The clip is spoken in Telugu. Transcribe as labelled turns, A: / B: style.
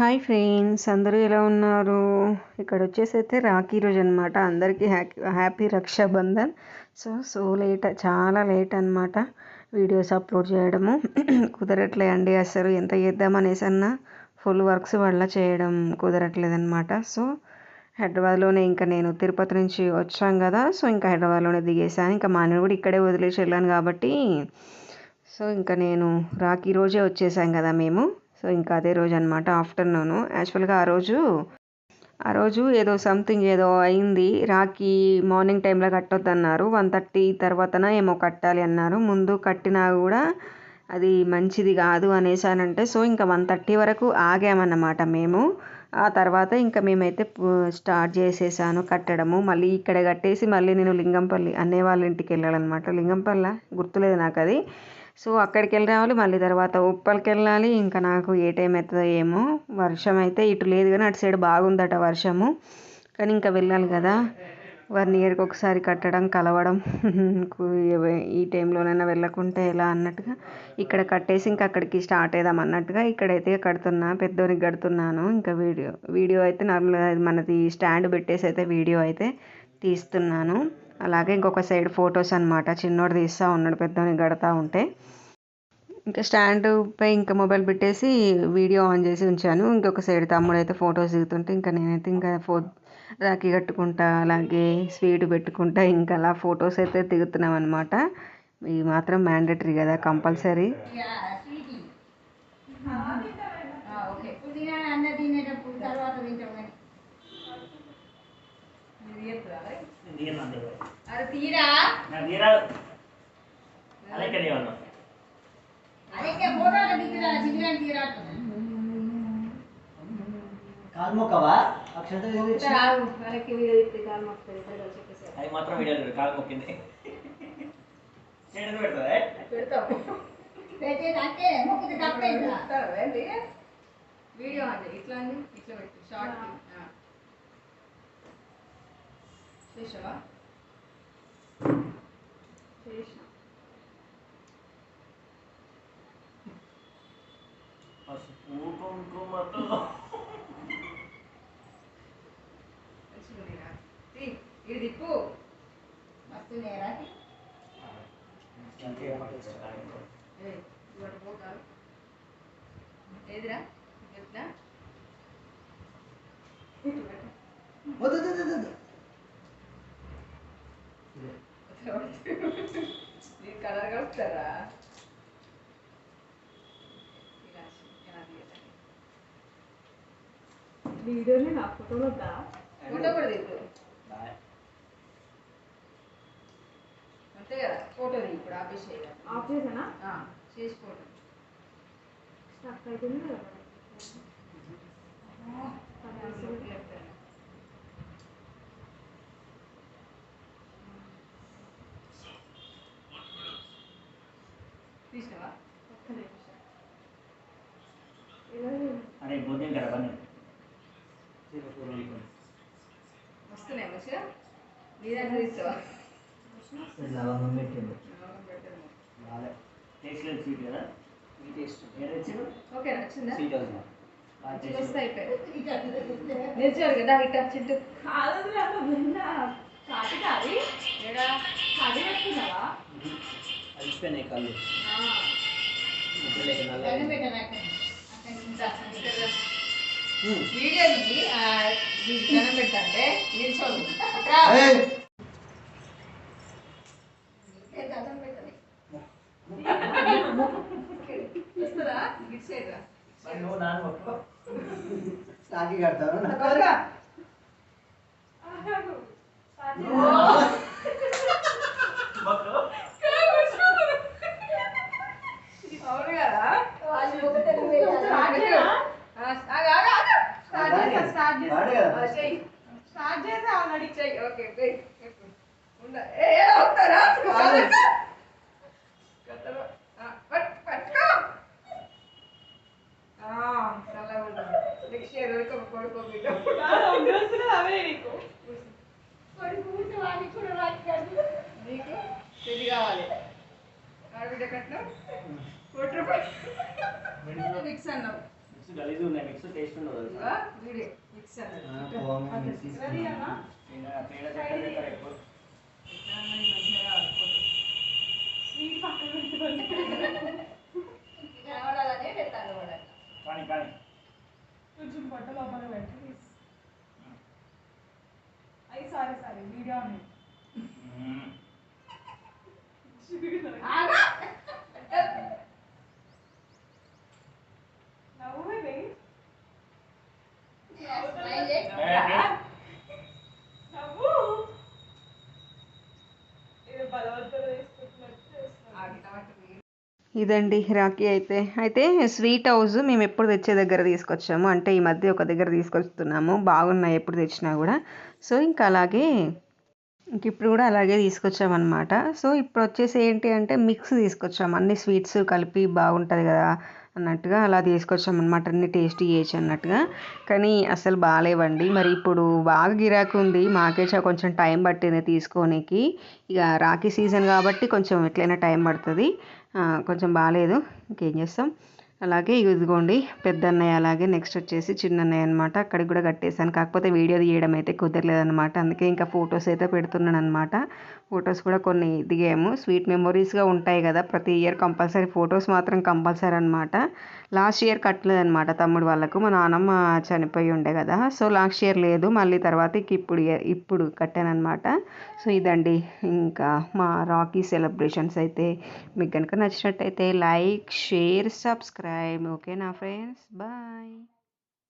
A: హాయ్ ఫ్రెండ్స్ అందరూ ఎలా ఉన్నారు? ఇక్కడ వచ్చేసి అయితే రాఖీ రోజు అనమాట అందరికీ happy happy Raksha Bandhan. So so late చాలా లేట్ అనమాట వీడియోస్ అప్లోడ్ చేయడము. కుదరట్లే అండి అసలు ఎంత చేద్దామనేసి అన్న ఫుల్ వర్క్స్ వల్ల చేయడం కుదరట్లేదనమాట సో హైదరాబాద్లోనే ఇంకా నేను తిరుపతి నుంచి వచ్చాం కదా సో ఇంకా హైదరాబాద్లోనే దిగేసాను. ఇంకా మా కూడా ఇక్కడే వదిలేసి వెళ్ళాను కాబట్టి సో ఇంకా నేను రాఖీ రోజే వచ్చేసాం కదా మేము. సో ఇంకా అదే రోజు అనమాట ఆఫ్టర్నూను. యాక్చువల్గా ఆ రోజు ఆ రోజు ఏదో సంథింగ్ ఏదో అయింది. రాఖీ మార్నింగ్ టైంలో కట్టొద్దన్నారు. వన్ థర్టీ తర్వాతన ఏమో కట్టాలి అన్నారు. ముందు కట్టినా కూడా అది మంచిది కాదు అనేసానంటే సో ఇంకా వన్ థర్టీ వరకు ఆగామన్నమాట మేము. ఆ తర్వాత ఇంకా మేమైతే స్టార్ట్ చేసేసాను కట్టడము. మళ్ళీ ఇక్కడ కట్టేసి మళ్ళీ నేను లింగంపల్లి అన్నయ్య వాళ్ళ ఇంటికి వెళ్ళాలన్నమాట. లింగంపల్ల? గుర్తులేదు నాకు అది సో అక్కడికి వెళ్ళి రావాలి మళ్ళీ తర్వాత ఉప్పల్కి వెళ్ళాలి ఇంకా నాకు ఏ టైం అవుతుందో ఏమో. వర్షం అయితే ఇటు లేదు కానీ అటు సైడ్ బాగుందట వర్షము. కానీ ఇంకా వెళ్ళాలి కదా. వన్ ఇయర్కి ఒకసారి కట్టడం కలవడం. ఈ టైంలోనైనా వెళ్ళకుంటే ఎలా అన్నట్టుగా. ఇక్కడ కట్టేసి ఇంకా అక్కడికి స్టార్ట్ అవుదాం అన్నట్టుగా ఇక్కడైతే కడుతున్నా పెద్దోనికి కడుతున్నాను. ఇంకా వీడియో వీడియో అయితే నార్మల్గా మనది స్టాండ్ పెట్టేసి అయితే వీడియో అయితే తీస్తున్నాను. అలాగే ఇంకొక సైడ్ ఫొటోస్ అనమాట చిన్నోడు తీస్తూ ఉన్నాడు పెద్దోనికి గడతా ఉంటే. ఇంకా స్టాండ్ పై ఇంకా మొబైల్ పెట్టేసి వీడియో ఆన్ చేసి ఉంచాను. ఇంకొక సైడ్ తమ్ముడు అయితే ఫొటోస్ దిగుతుంటే ఇంకా నేనైతే ఇంకా ఫో రాఖీ కట్టుకుంటా అలాగే స్వీట్ పెట్టుకుంటా ఇంకా అలా ఫొటోస్ అయితే దిగుతున్నాం అనమాట ఇవి మాత్రం మ్యాండేటరీ కదా కంపల్సరీ.
B: అరే తీరా
C: కాలు మొక్కవా అక్షంత
B: అది మాత్రం వీడియో కాలు మొక్కింది స్టేటస్ పెడతా
D: వీడియో అంటే ఇట్లా అండి ఇట్లా పెట్టు షార్ట్ చేసావా? చేసిన.
B: పసుపు కుంకుమతో
D: ఇది దిప్పు వస్తున్నాయరా పోతారు. ఏదిరా? ఎట్లా వద్దు. నీకు కలర్ కలుపుతారా.
E: వీడియోని నా ఫోటోలో వద్దా
D: ఫోటో కూడా తీద్దు అంతే కదా ఫోటో తీ ఇప్పుడు ఆపేసి
E: ఆఫ్ చేసానా
D: చేసి ఫోటో
E: స్టక్ అయిపోయింది కదా
B: అరే బుద్ధిం కదా పని
D: వస్తున్నాయి మంచిగా నీ దగ్గర
C: లవంగం
D: పెట్టను.
B: టేస్ట్ లేదు స్వీట్ కదా? ఏదో ఇచ్చిండు
D: ఓకే నచ్చిందా?
C: స్వీట్ అవుతుంది
D: నిల్చోరు కదా ఇట్లా చింటూ
E: కాదు. విన్న కాటి కాది
D: ఏడా
E: కాటి పెట్టుకున్నావా
C: కలిసిపోయినాయి కళ్ళు
E: ఆ,
C: ముద్దలేక నల్ల
D: దండం పెట్టాను అక్కడ. అక్కడ ఇంత, ఇక్కడ వీడియో దిగి ఆ, దీనికి ఫిక్స్ అన్నావు
B: మిక్స్ గలీజ్ ఉన్నాయి మిక్స్ టేస్ట్ ఉండదు
D: వీడియో మిక్స్ అన్నది.
E: రెడీ అన్నా
B: పేడ చక్కెర చక్కెర ఎక్కువ
D: ఇట్లా మరి మంచిగా కావాలి ఫోటో.
E: స్వీట్ పక్కన పెట్టుకోండి
D: కనబడాలనే పెట్టాను కూడా.
B: కానీ కానీ.
E: కొంచెం లోపల పెట్టి తీసి. అయ్యి సారీ సారీ వీడియో ఉంది
A: ఇదండి రాఖీ అయితే. అయితే స్వీట్ హౌస్ మేము ఎప్పుడు తెచ్చే దగ్గర తీసుకొచ్చాము. అంటే ఈ మధ్య ఒక దగ్గర తీసుకొస్తున్నాము. బాగున్నాయి ఎప్పుడు తెచ్చినా కూడా. సో ఇంకా అలాగే ఇంక ఇప్పుడు కూడా అలాగే తీసుకొచ్చామన్నమాట. సో ఇప్పుడు వచ్చేసి ఏంటి అంటే మిక్స్ తీసుకొచ్చాము. అన్ని స్వీట్స్ కలిపి బాగుంటుంది కదా. అన్నట్టుగా అలా తీసుకొచ్చామన్నమాట. అన్ని టేస్ట్ చేయొచ్చు అన్నట్టుగా. కానీ అసలు బాగాలేవండి మరి ఇప్పుడు బాగా గిరాకీ ఉంది. మాకే కొంచెం టైం పట్టింది తీసుకోనికి. ఇక రాఖీ సీజన్ కాబట్టి కొంచెం ఎట్లయినా టైం పడుతుంది. కొంచెం బాగాలేదు ఇంకేం చేస్తాం? అలాగే ఇదిగోండి పెద్దన్నయ్య అలాగే నెక్స్ట్ వచ్చేసి చిన్న అన్నయ్య అనమాట అక్కడికి కూడా కట్టేశాను. కాకపోతే వీడియో తీయడం అయితే కుదరలేదనమాట అందుకే ఇంకా ఫొటోస్ అయితే పెడుతున్నాను అనమాట ఫొటోస్ కూడా కొన్ని దిగాము. స్వీట్ మెమొరీస్గా ఉంటాయి కదా. ప్రతి ఇయర్ కంపల్సరీ ఫొటోస్ మాత్రం కంపల్సరీ అనమాట లాస్ట్ ఇయర్ కట్టలేదనమాట తమ్ముడు వాళ్ళకు. మా నాన్నమ్మ చనిపోయి ఉండే కదా. సో లాస్ట్ ఇయర్ లేదు. మళ్ళీ తర్వాత ఇప్పుడు ఇప్పుడు కట్టానమాట సో ఇదండి. ఇంకా మా రాకీ సెలబ్రేషన్స్ అయితే. మీకు కనుక నచ్చినట్టయితే like share subscribe time. Okay na friends. Bye.